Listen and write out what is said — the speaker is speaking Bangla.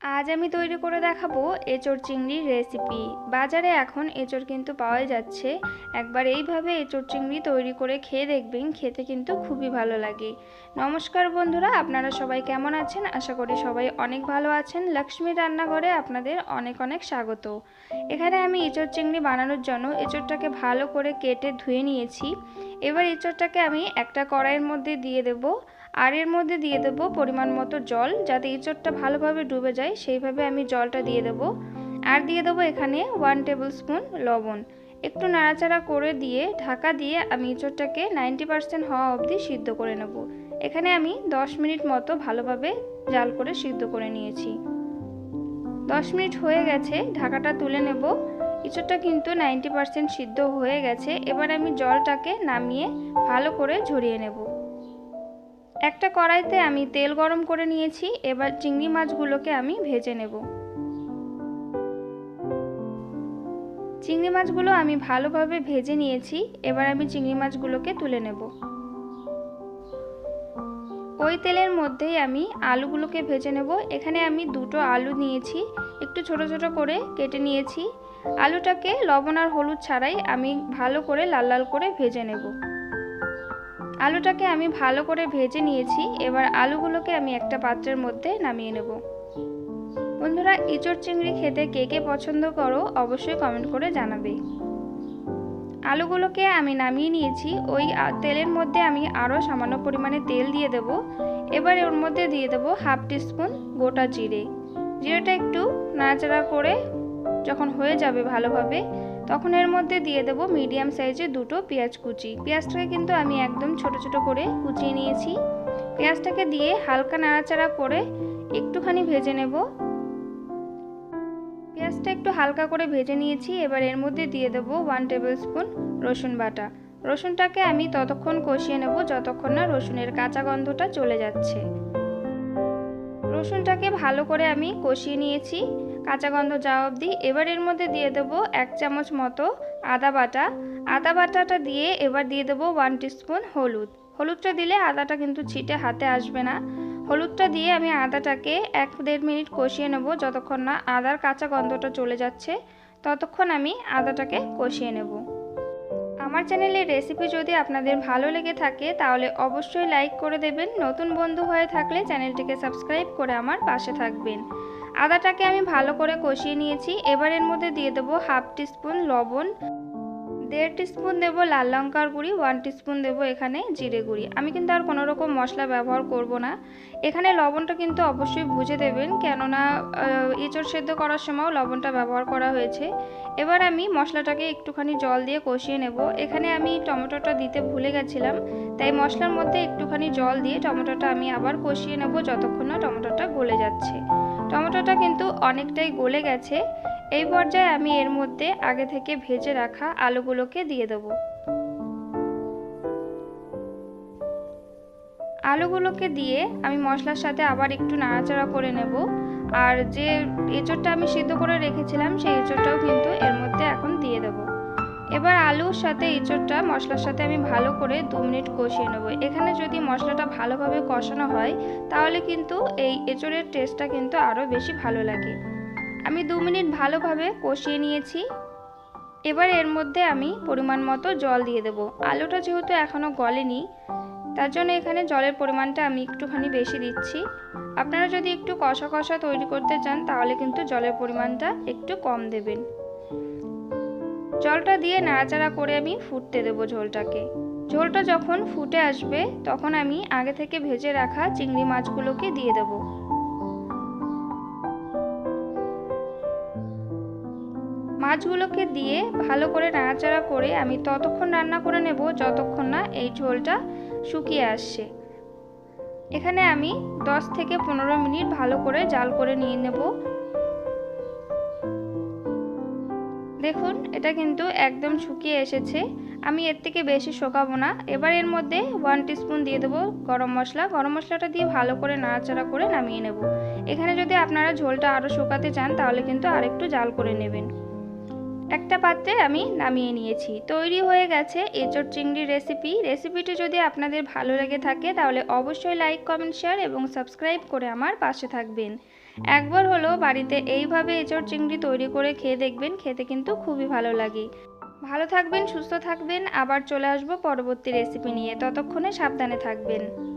আজ আমি তৈরি করে দেখাবো এঁচড় চিংড়ির রেসিপি বাজারে এখন এঁচড় কিন্তু পাওয়া যাচ্ছে। একবার এইভাবে এঁচড় চিংড়ি তৈরি করে খেয়ে দেখবেন, খেতে কিন্তু খুবই ভালো লাগে। নমস্কার বন্ধুরা, আপনারা সবাই কেমন আছেন? আশা করি সবাই অনেক ভালো আছেন। লক্ষ্মী রান্নাঘরে আপনাদের অনেক অনেক স্বাগত। এখানে আমি এঁচড় চিংড়ি বানানোর জন্য এঁচড়টাকে ভালো করে কেটে ধুয়ে নিয়েছি। এবার এঁচড়টাকে আমি একটা কড়াইয়ের মধ্যে দিয়ে দেবো। আর এর মধ্যে দিয়ে দেবো পরিমাণ মতো জল যাতে এঁচড়টা ভালোভাবে ডুবে যায়, সেইভাবে আমি জলটা দিয়ে দেবো। আর দিয়ে দেবো এখানে ওয়ান টেবিল স্পুন লবণ। একটু নাড়াচাড়া করে দিয়ে, ঢাকা দিয়ে আমি এঁচড়টাকে নাইনটি পারসেন্ট হওয়া অবধি সিদ্ধ করে নেব। এখানে আমি দশ মিনিট মতো ভালোভাবে জাল করে সিদ্ধ করে নিয়েছি। দশ মিনিট হয়ে গেছে, ঢাকাটা তুলে নেব। এঁচড়টা কিন্তু নাইনটি পারসেন্ট সিদ্ধ হয়ে গেছে। এবার আমি জলটাকে নামিয়ে ভালো করে ঝরিয়ে নেব। একটা কড়াইতে আমি তেল গরম করে নিয়েছি, এবার চিংড়ি মাছগুলোকে আমি ভেজে নেব। চিংড়ি মাছগুলো আমি ভালোভাবে ভেজে নিয়েছি, এবার আমি চিংড়ি মাছগুলোকে তুলে নেব। ওই তেলের মধ্যেই আমি আলুগুলোকে ভেজে নেব। এখানে আমি দুটো আলু নিয়েছি, একটু ছোট ছোট করে কেটে নিয়েছি। আলুটাকে লবণ আর হলুদ ছাড়াই আমি ভালো করে লাল লাল করে ভেজে নেব। আলুটাকে আমি ভালো করে ভেজে নিয়েছি। এবার আলুগুলোকে আমি একটা পাত্রের মধ্যে নামিয়ে নেব। বন্ধুরা ইঁচড় চিংড়ি খেতে কে কে পছন্দ করো অবশ্যই কমেন্ট করে জানাবে। আলুগুলোকে আমি নামিয়ে নিয়েছি। ওই তেলের মধ্যে আমি আরও সামান্য পরিমাণে তেল দিয়ে দেব। এবার ওর মধ্যে দিয়ে দেব হাফ টিস্পুন গোটা জিরে। জিরেটা একটু নাড়াচাড়া করে যখন হয়ে যাবে ভালোভাবে তখন এর মধ্যে দিয়ে দেবো মিডিয়াম সাইজের দুটো পেঁয়াজ কুচি। পেঁয়াজটাকে কিন্তু আমি একদম ছোট ছোট করে কুচিয়ে নিয়েছি। পেঁয়াজটাকে দিয়ে হালকা নাড়াচাড়া করে একটুখানি ভেজে নেব। পেঁয়াজটা একটু হালকা করে ভেজে নিয়েছি, এবার এর মধ্যে দিয়ে দেবো ওয়ান টেবিল স্পুন রসুন বাটা। রসুনটাকে আমি ততক্ষণ কষিয়ে নেব, যতক্ষণ না রসুনের কাঁচা গন্ধটা চলে যাচ্ছে। রসুনটাকে ভালো করে আমি কষিয়ে নিয়েছি। কাঁচা গন্ধ যাওয়া অবধি এবার এর মধ্যে দিয়ে দেবো এক চামচ মতো আদা বাটা। আদা বাটাটা দিয়ে এবার দিয়ে দেবো ওয়ান টিস্পুন হলুদ। হলুদটা দিলে আদাটা কিন্তু ছিটে হাতে আসবে না। হলুদটা দিয়ে আমি আদাটাকে এক দেড় মিনিট কষিয়ে নেব যতক্ষণ না আদার কাঁচা গন্ধটা চলে যাচ্ছে, ততক্ষণ আমি আদাটাকে কষিয়ে নেব। আমার চ্যানেলের রেসিপি যদি আপনাদের ভালো লেগে থাকে, তাহলে অবশ্যই লাইক করে দেবেন। নতুন বন্ধু হয়ে থাকলে চ্যানেলটিকে সাবস্ক্রাইব করে আমার পাশে থাকবেন। আদাটাকে আমি ভালো করে কষিয়ে নিয়েছি। এবার এর মধ্যে দিয়ে দেবো হাফ টিস্পুন লবণ। দেড় টিস্পুন দেবো, লাল লঙ্কার গুঁড়ি, ওয়ান টিস্পুন দেবো এখানে জিরে গুঁড়ি। আমি কিন্তু আর কোনো রকম মশলা ব্যবহার করব না। এখানে লবণটা কিন্তু অবশ্যই বুঝে দেবেন, কেননা এঁচড় সেদ্ধ করার সময়ও লবণটা ব্যবহার করা হয়েছে। এবার আমি মশলাটাকে একটুখানি জল দিয়ে কষিয়ে নেব। এখানে আমি টমেটোটা দিতে ভুলে গেছিলাম, তাই মশলার মধ্যে একটুখানি জল দিয়ে টমেটোটা আমি আবার কষিয়ে নেব, যতক্ষণ না টমেটোটা গলে যাচ্ছে। টমেটোটা কিন্তু অনেকটাই গলে গেছে। এই পর্যায়ে আমি এর মধ্যে আগে থেকে ভেজে রাখা আলুগুলোকে দিয়ে দেব। আলুগুলোকে দিয়ে আমি মশলার সাথে আবার একটু নাড়াচাড়া করে নেব। আর যে এঁচড়টা আমি সিদ্ধ করে রেখেছিলাম, সেই এঁচড়টাও কিন্তু এর মধ্যে এখন দিয়ে দেব। এবার আলুর সাথে এঁচড়টা মশলার সাথে আমি ভালো করে দু মিনিট কষিয়ে নেব। এখানে যদি মশলাটা ভালোভাবে কষানো হয়, তাহলে কিন্তু এই এঁচড়ের টেস্টটা কিন্তু আরও বেশি ভালো লাগে। আমি দু মিনিট ভালোভাবে কষিয়ে নিয়েছি। এবার এর মধ্যে আমি পরিমাণ মতো জল দিয়ে দেবো। আলুটা যেহেতু এখনও গলেনি, তার জন্য এখানে জলের পরিমাণটা আমি একটুখানি বেশি দিচ্ছি। আপনারা যদি একটু কষা কষা তৈরি করতে চান, তাহলে কিন্তু জলের পরিমাণটা একটু কম দেবেন। জলটা দিয়ে নাড়াচাড়া করে আমি ফুটতে দেবো ঝোলটাকে। ঝোলটা যখন ফুটে আসবে, তখন আমি আগে থেকে ভেজে রাখা চিংড়ি মাছগুলোকে দিয়ে দেবো। মাছগুলোকে দিয়ে ভালো করে নাড়াচাড়া করে আমি ততক্ষণ রান্না করে নেব যতক্ষণ না এই ঝোলটা শুকিয়ে আসছে। এখানে আমি 10 থেকে পনেরো মিনিট ভালো করে জাল করে নিয়ে নেব। দেখুন, এটা কিন্তু একদম শুকিয়ে এসেছে। আমি এর থেকে বেশি শোকাবো না। এবার এর মধ্যে ওয়ান টিস্পুন দিয়ে দেবো গরম মশলা। গরম মশলাটা দিয়ে ভালো করে নাড়াচাড়া করে নামিয়ে নেব। এখানে যদি আপনারা ঝোলটা আরও শুকাতে চান, তাহলে কিন্তু আরেকটু জাল করে নেবেন। একটা পাত্রে আমি নামিয়ে নিয়েছি। তৈরি হয়ে গেছে এঁচড় চিংড়ি রেসিপি রেসিপিটি যদি আপনাদের ভালো লেগে থাকে, তাহলে অবশ্যই লাইক কমেন্ট শেয়ার এবং সাবস্ক্রাইব করে আমার পাশে থাকবেন। একবার হলো বাড়িতে এইভাবে এঁচড় চিংড়ি তৈরি করে খেয়ে দেখবেন, খেতে কিন্তু খুবই ভালো লাগে। ভালো থাকবেন, সুস্থ থাকবেন। আবার চলে আসব পরবর্তী রেসিপি নিয়ে। ততক্ষণে সাবধানে থাকবেন।